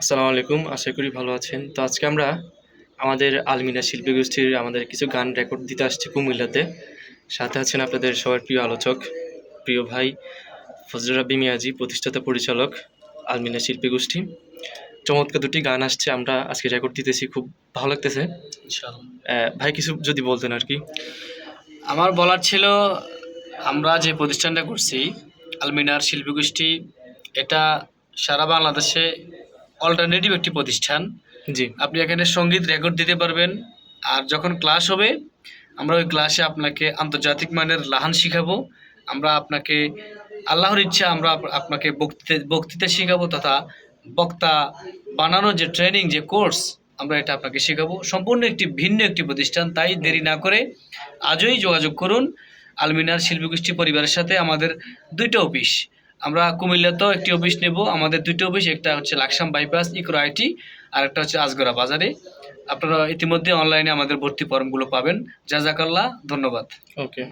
আসসালামু আলাইকুম আশা করি ভালো আছেন। তো আজকে আমরা আমাদের আলমিনা শিল্পী গোষ্ঠীর আমাদের কিছু গান রেকর্ড দিতে আসছি কুমিল্লাতে। সাথে আছেন আপনাদের সবার প্রিয় আলোচক প্রিয় ভাই ফজলুর রাব্বি মিয়াজি প্রতিষ্ঠাতা পরিচালক আলমিনা শিল্পী গোষ্ঠী। চমৎকার দুটি গান আসছে আমরা আজকে রেকর্ড দিতেছি খুব ভালো লাগতেছে। ভাই কিছু যদি বলতেন আর কি। আমার বলার ছিল আমরা যে প্রতিষ্ঠানটা করছি আলমিনার শিল্পী গোষ্ঠী এটা সারা বাংলাদেশে অল্টারনেটিভ একটি প্রতিষ্ঠান। জি। আপনি এখানে সংগীত রেকর্ড দিতে পারবেন। আর যখন ক্লাস হবে আমরা ওই ক্লাসে আপনাকে আন্তর্জাতিক মানের লাহান শিখাবো। আমরা আপনাকে আল্লাহর ইচ্ছা আমরা আপনাকে বক্তৃতা বক্তৃতা শিখাবো তথা বক্তা বানানোর যে ট্রেনিং যে কোর্স আমরা এটা আপনাকে শেখাবো। সম্পূর্ণ একটি ভিন্ন একটি প্রতিষ্ঠান তাই দেরি না করে আজই যোগাযোগ করুন। আলমিনার শিল্পী গোষ্ঠী পরিবারের সাথে আমাদের দুইটা অফিস। আমরা কুমিল্লাতেও একটি অফিস নেব। আমাদের দুটি অফিস, একটা হচ্ছে লাকসাম বাইপাস, ইকো আইটি, আর একটা হচ্ছে আজগরা বাজারে। আপনারা ইতিমধ্যে অনলাইনে আমাদের ভর্তি ফর্মগুলো পাবেন। জাজাকাল্লা ধন্যবাদ। ওকে।